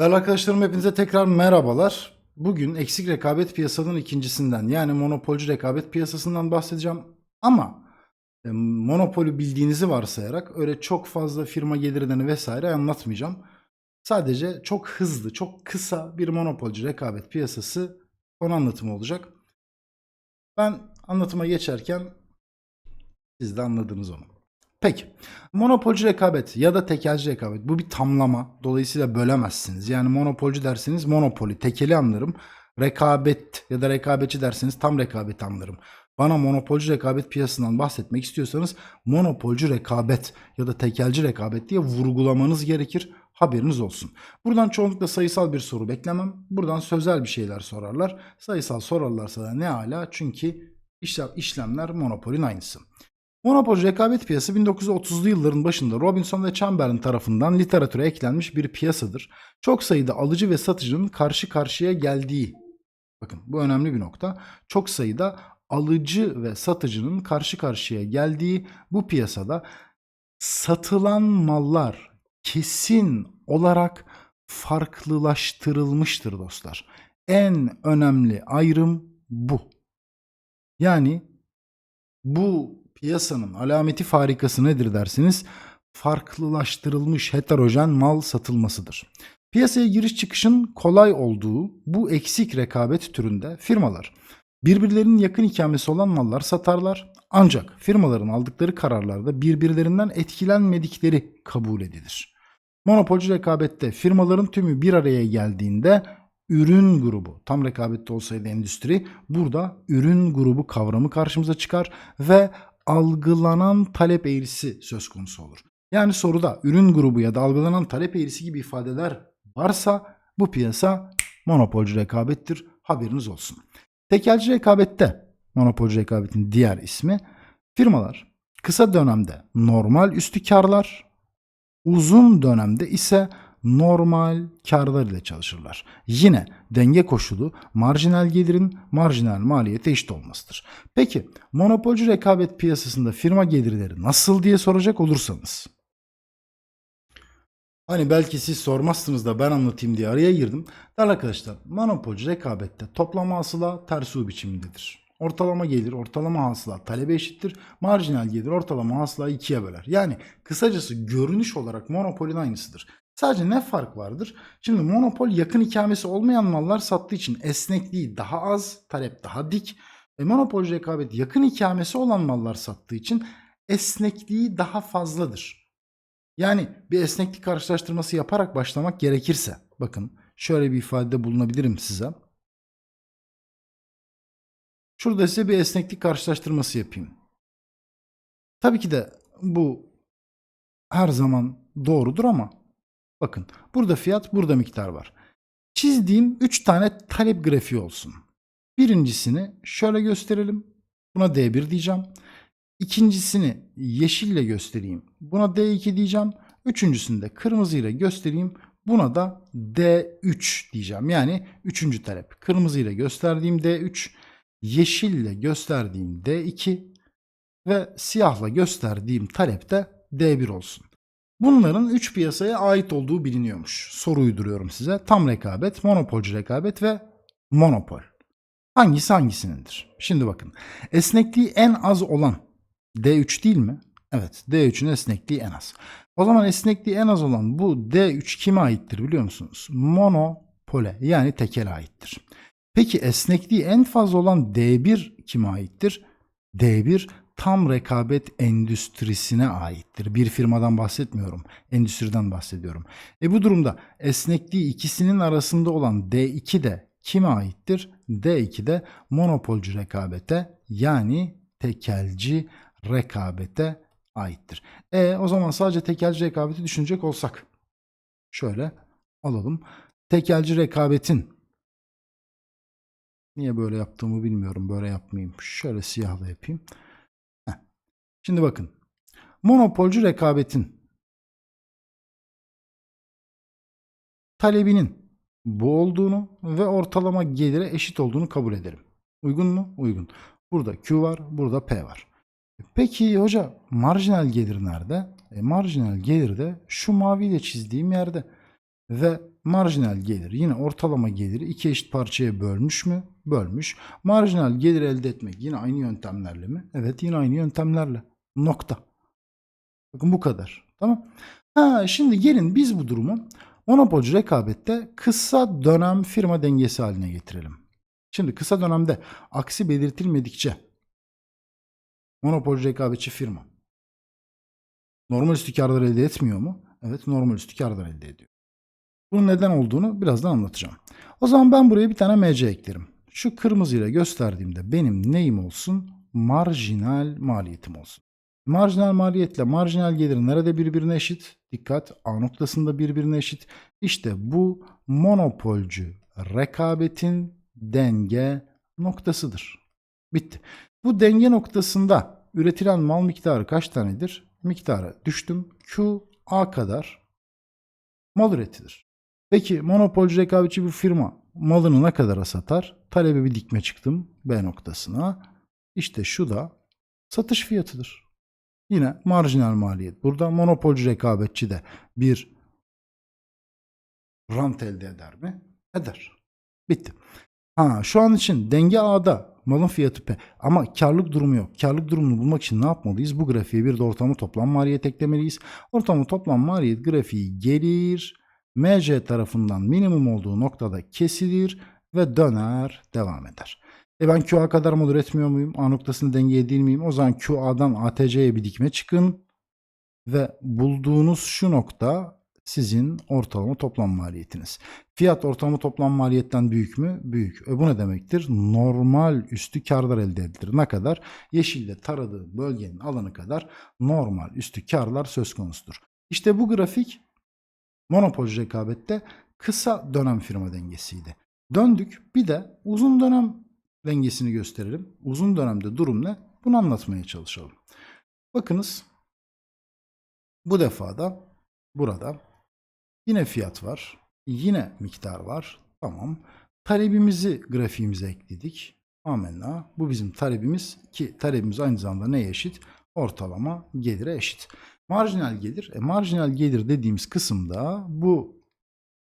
Değerli arkadaşlarım hepinize tekrar merhabalar. Bugün eksik rekabet piyasanın ikincisinden yani monopolcu rekabet piyasasından bahsedeceğim. Ama e, monopolü bildiğinizi varsayarak öyle çok fazla firma gelirinden vesaire anlatmayacağım. Sadece çok hızlı, çok kısa bir monopolcu rekabet piyasası konu anlatımı olacak. Ben anlatıma geçerken siz de anladınız onu. Peki. Monopolcu rekabet ya da tekelci rekabet bu bir tamlama. Dolayısıyla bölemezsiniz. Yani monopolcu derseniz monopoli, tekeli anlarım. Rekabet ya da rekabetçi derseniz tam rekabet anlarım. Bana monopolcu rekabet piyasasından bahsetmek istiyorsanız monopolcu rekabet ya da tekelci rekabet diye vurgulamanız gerekir. Haberiniz olsun. Buradan çoğunlukla sayısal bir soru beklemem. Buradan sözel bir şeyler sorarlar. Sayısal sorarlarsa da ne ala çünkü işlem, işlemler monopolün aynısı. Monopolcu rekabet piyasası 1930'lu yılların başında Robinson ve Chamberlain tarafından literatüre eklenmiş bir piyasadır. Çok sayıda alıcı ve satıcının karşı karşıya geldiği, bakın bu önemli bir nokta, çok sayıda alıcı ve satıcının karşı karşıya geldiği bu piyasada satılan mallar kesin olarak farklılaştırılmıştır dostlar. En önemli ayrım bu. Yani bu piyasanın alameti farikası nedir dersiniz? Farklılaştırılmış heterojen mal satılmasıdır. Piyasaya giriş çıkışın kolay olduğu bu eksik rekabet türünde firmalar birbirlerinin yakın ikamesi olan mallar satarlar. Ancak firmaların aldıkları kararlarda birbirlerinden etkilenmedikleri kabul edilir. Monopolcu rekabette firmaların tümü bir araya geldiğinde ürün grubu, tam rekabette olsaydı endüstri, burada ürün grubu kavramı karşımıza çıkar ve algılanan talep eğrisi söz konusu olur. Yani soruda ürün grubu ya da algılanan talep eğrisi gibi ifadeler varsa bu piyasa monopolcu rekabettir. Haberiniz olsun. Tekelci rekabette monopolcu rekabetin diğer ismi firmalar kısa dönemde normal üstü karlar, uzun dönemde ise normal karlar ile çalışırlar. Yine denge koşulu marjinal gelirin marjinal maliyete eşit olmasıdır. Peki monopolcu rekabet piyasasında firma gelirleri nasıl diye soracak olursanız. Hani belki siz sormazsınız da ben anlatayım diye araya girdim. Değerli arkadaşlar monopolcu rekabette toplama hasıla ters U biçimindedir. Ortalama gelir, ortalama hasıla talebe eşittir. Marjinal gelir, ortalama hasıla ikiye böler. Yani kısacası görünüş olarak monopolün aynısıdır. Sadece ne fark vardır? Şimdi monopol yakın ikamesi olmayan mallar sattığı için esnekliği daha az, talep daha dik. E monopolcu rekabet yakın ikamesi olan mallar sattığı için esnekliği daha fazladır. Yani bir esneklik karşılaştırması yaparak başlamak gerekirse bakın şöyle bir ifadede bulunabilirim size. Şurada size bir esneklik karşılaştırması yapayım. Tabii ki de bu her zaman doğrudur ama bakın burada fiyat burada miktar var. Çizdiğim 3 tane talep grafiği olsun. Birincisini şöyle gösterelim. Buna D1 diyeceğim. İkincisini yeşille göstereyim. Buna D2 diyeceğim. Üçüncüsünü de kırmızıyla göstereyim. Buna da D3 diyeceğim. Yani üçüncü talep. Kırmızıyla gösterdiğim D3, yeşille gösterdiğim D2 ve siyahla gösterdiğim talep de D1 olsun. Bunların 3 piyasaya ait olduğu biliniyormuş. Soru uyduruyorum size. Tam rekabet, monopolcu rekabet ve monopol. Hangisi hangisinindir? Şimdi bakın. Esnekliği en az olan D3 değil mi? Evet. D3'ün esnekliği en az. O zaman esnekliği en az olan bu D3 kime aittir biliyor musunuz? Monopole yani tekele aittir. Peki esnekliği en fazla olan D1 kime aittir? D1 tam rekabet endüstrisine aittir. Bir firmadan bahsetmiyorum. Endüstriden bahsediyorum. E bu durumda esnekliği ikisinin arasında olan D2 de kime aittir? D2 de monopolcu rekabete yani tekelci rekabete aittir. E o zaman sadece tekelci rekabeti düşünecek olsak şöyle alalım. Tekelci rekabetin niye böyle yaptığımı bilmiyorum. Böyle yapmayayım. Şöyle siyahla yapayım. Şimdi bakın. Monopolcu rekabetin talebinin bu olduğunu ve ortalama gelire eşit olduğunu kabul ederim. Uygun mu? Uygun. Burada Q var, burada P var. Peki hoca marjinal gelir nerede? E, marjinal gelir de şu maviyle çizdiğim yerde. Ve marjinal gelir yine ortalama geliri iki eşit parçaya bölmüş mü? Bölmüş. Marjinal gelir elde etmek yine aynı yöntemlerle mi? Evet yine aynı yöntemlerle. Nokta. Bakın bu kadar. Tamam. Ha, şimdi gelin biz bu durumu monopolcu rekabette kısa dönem firma dengesi haline getirelim. Şimdi kısa dönemde aksi belirtilmedikçe monopolcu rekabetçi firma normal üstü karlar elde etmiyor mu? Evet normal üstü karlar elde ediyor. Bunun neden olduğunu birazdan anlatacağım. O zaman ben buraya bir tane MC eklerim. Şu kırmızıyla gösterdiğimde benim neyim olsun? Marjinal maliyetim olsun. Marjinal maliyetle marjinal gelir nerede birbirine eşit? Dikkat A noktasında birbirine eşit. İşte bu monopolcü rekabetin denge noktasıdır. Bitti. Bu denge noktasında üretilen mal miktarı kaç tanedir? Miktarı düştüm. Q A kadar mal üretilir. Peki monopolcü rekabetçi bir firma malını ne kadara satar? Talebe bir dikme çıktım B noktasına. İşte şu da satış fiyatıdır. Yine marjinal maliyet. Burada monopolcü rekabetçi de bir rant elde eder mi? Eder. Bitti. Ha, şu an için denge A'da malın fiyatı P ama karlık durumu yok. Karlık durumunu bulmak için ne yapmalıyız? Bu grafiğe bir de ortamı toplam maliyet eklemeliyiz. Ortamı toplam maliyet grafiği gelir. MC tarafından minimum olduğu noktada kesilir ve döner devam eder. E ben QA kadar mal üretmiyor muyum? A noktasını dengeye değil miyim? O zaman QA'dan ATC'ye bir dikme çıkın ve bulduğunuz şu nokta sizin ortalama toplam maliyetiniz. Fiyat ortalama toplam maliyetten büyük mü? Büyük. E bu ne demektir? Normal üstü karlar elde edilir. Ne kadar? Yeşille taradığı bölgenin alanı kadar normal üstü karlar söz konusudur. İşte bu grafik monopolcu rekabette kısa dönem firma dengesiydi. Döndük bir de uzun dönem dengesini gösterelim. Uzun dönemde durum ne? Bunu anlatmaya çalışalım. Bakınız bu defa da burada yine fiyat var. Yine miktar var. Tamam. Talebimizi grafiğimize ekledik. Amenna. Bu bizim talebimiz ki talebimiz aynı zamanda neye eşit? Ortalama gelire eşit. Marjinal gelir. E, marjinal gelir dediğimiz kısımda bu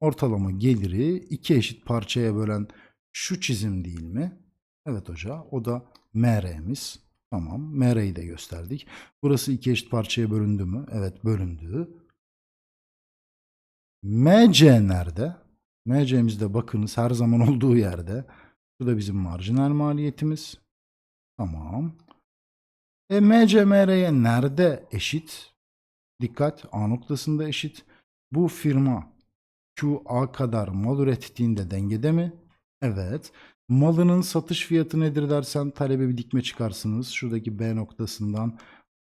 ortalama geliri iki eşit parçaya bölen şu çizim değil mi? Evet hoca. O da MR'miz. Tamam. MR'yi de gösterdik. Burası iki eşit parçaya bölündü mü? Evet bölündü. MC nerede? MC'mizde bakınız her zaman olduğu yerde. Bu da bizim marjinal maliyetimiz. Tamam. E MC MR'ye nerede eşit? Dikkat A noktasında eşit. Bu firma QA kadar mal ürettiğinde dengede mi? Evet. Malının satış fiyatı nedir dersen talebe bir dikme çıkarsınız. Şuradaki B noktasından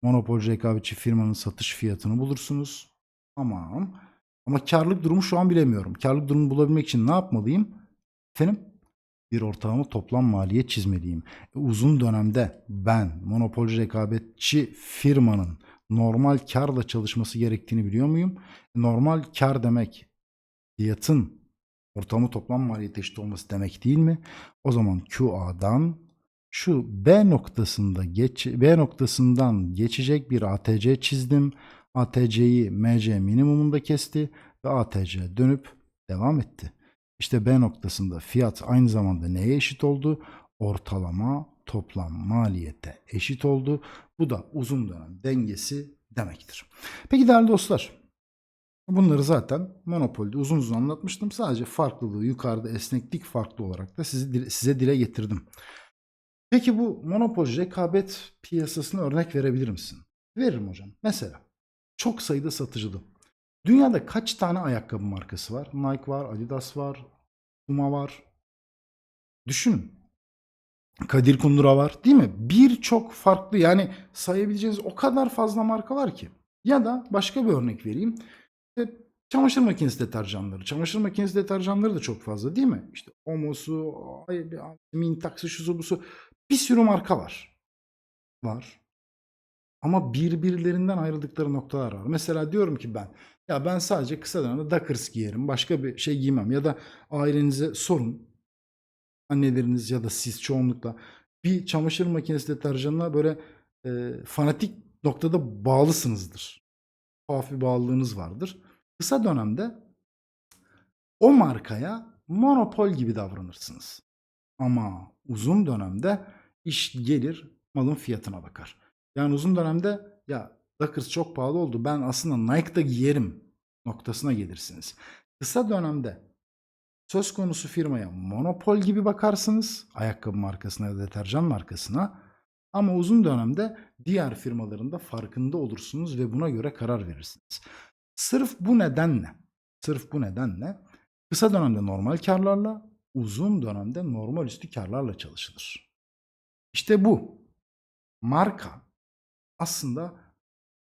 monopolcu rekabetçi firmanın satış fiyatını bulursunuz. Tamam. Ama karlılık durumu şu an bilemiyorum. Karlılık durumu bulabilmek için ne yapmalıyım? Efendim? Bir ortalama toplam maliyet çizmeliyim. E, uzun dönemde ben monopolcu rekabetçi firmanın normal karla çalışması gerektiğini biliyor muyum? Normal kar demek fiyatın ortalama toplam maliyet eşit olması demek değil mi? O zaman QA'dan şu B noktasında geç B noktasından geçecek bir ATC çizdim. ATC'yi MC minimumunda kesti ve ATC dönüp devam etti. İşte B noktasında fiyat aynı zamanda neye eşit oldu? Ortalama toplam maliyete eşit oldu. Bu da uzun dönem dengesi demektir. Peki değerli dostlar, bunları zaten monopolde uzun uzun anlatmıştım. Sadece farklılığı yukarıda esneklik farklı olarak da sizi, size dile getirdim. Peki bu monopolcu rekabet piyasasına örnek verebilir misin? Veririm hocam. Mesela çok sayıda satıcılı. Dünyada kaç tane ayakkabı markası var? Nike var, Adidas var, Puma var. Düşünün. Kadir Kundura var değil mi? Birçok farklı yani sayabileceğiniz o kadar fazla marka var ki. Ya da başka bir örnek vereyim. İşte çamaşır makinesi deterjanları. Çamaşır makinesi deterjanları da çok fazla değil mi? İşte Omo'su, Mintax'ı, şusu busu. Bir sürü marka var. Var. Ama birbirlerinden ayrıldıkları noktalar var. Mesela diyorum ki ben ya ben sadece kısa dönemde Dockers giyerim. Başka bir şey giymem. Ya da ailenize sorun. Anneleriniz ya da siz çoğunlukla bir çamaşır makinesi deterjanına böyle e, fanatik noktada bağlısınızdır. Tuhaf bir bağlılığınız vardır. Kısa dönemde o markaya monopol gibi davranırsınız. Ama uzun dönemde iş gelir malın fiyatına bakar. Yani uzun dönemde ya Dockers çok pahalı oldu ben aslında Nike'da giyerim noktasına gelirsiniz. Kısa dönemde söz konusu firmaya monopol gibi bakarsınız ayakkabı markasına ya deterjan markasına ama uzun dönemde diğer firmaların da farkında olursunuz ve buna göre karar verirsiniz. Sırf bu nedenle, sırf bu nedenle kısa dönemde normal karlarla, uzun dönemde normal üstü karlarla çalışılır. İşte bu marka aslında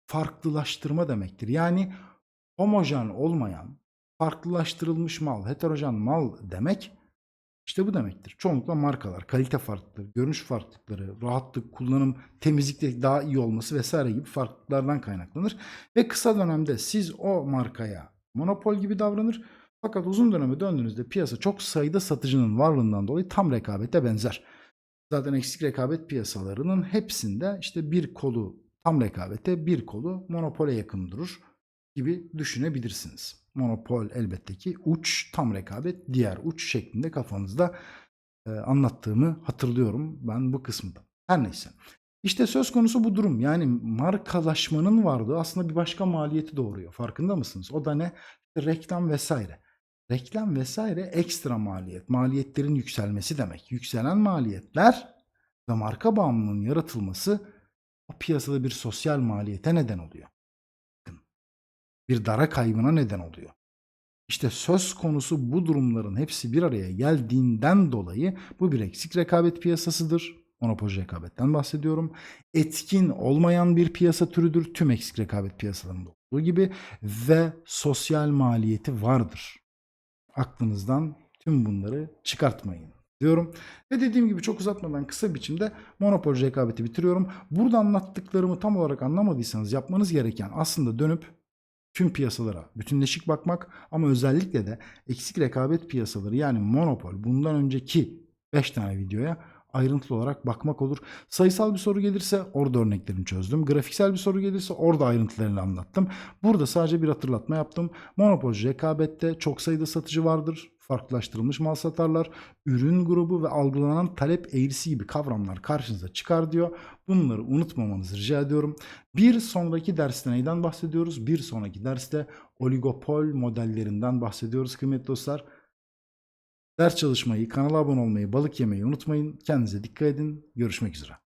farklılaştırma demektir. Yani homojen olmayan, farklılaştırılmış mal, heterojen mal demek işte bu demektir. Çoğunlukla markalar, kalite farklılıkları, görünüş farklılıkları, rahatlık, kullanım, temizlikte daha iyi olması vesaire gibi farklılıklardan kaynaklanır. Ve kısa dönemde siz o markaya monopol gibi davranır. Fakat uzun döneme döndüğünüzde piyasa çok sayıda satıcının varlığından dolayı tam rekabete benzer. Zaten eksik rekabet piyasalarının hepsinde işte bir kolu tam rekabete, bir kolu monopole yakın durur gibi düşünebilirsiniz. Monopol elbette ki uç, tam rekabet, diğer uç şeklinde kafanızda e, anlattığımı hatırlıyorum ben bu kısmında. Her neyse. İşte söz konusu bu durum. Yani markalaşmanın varlığı aslında bir başka maliyeti doğuruyor. Farkında mısınız? O da ne? Reklam vesaire. Reklam vesaire ekstra maliyet. Maliyetlerin yükselmesi demek. Yükselen maliyetler ve marka bağımlılığının yaratılması piyasada bir sosyal maliyete neden oluyor. Bir dara kaybına neden oluyor. İşte söz konusu bu durumların hepsi bir araya geldiğinden dolayı bu bir eksik rekabet piyasasıdır. Monopol rekabetten bahsediyorum. Etkin olmayan bir piyasa türüdür. Tüm eksik rekabet piyasalarında olduğu gibi ve sosyal maliyeti vardır. Aklınızdan tüm bunları çıkartmayın diyorum. Ve dediğim gibi çok uzatmadan kısa biçimde monopol rekabeti bitiriyorum. Burada anlattıklarımı tam olarak anlamadıysanız yapmanız gereken aslında dönüp tüm piyasalara bütünleşik bakmak ama özellikle de eksik rekabet piyasaları yani monopol bundan önceki 5 tane videoya ayrıntılı olarak bakmak olur. Sayısal bir soru gelirse orada örneklerini çözdüm. Grafiksel bir soru gelirse orada ayrıntılarını anlattım. Burada sadece bir hatırlatma yaptım. Monopol rekabette çok sayıda satıcı vardır. Farklılaştırılmış mal satarlar. Ürün grubu ve algılanan talep eğrisi gibi kavramlar karşınıza çıkar diyor. Bunları unutmamanızı rica ediyorum. Bir sonraki derste neyden bahsediyoruz? Bir sonraki derste oligopol modellerinden bahsediyoruz kıymetli dostlar. Ders çalışmayı, kanala abone olmayı, balık yemeyi unutmayın. Kendinize dikkat edin. Görüşmek üzere.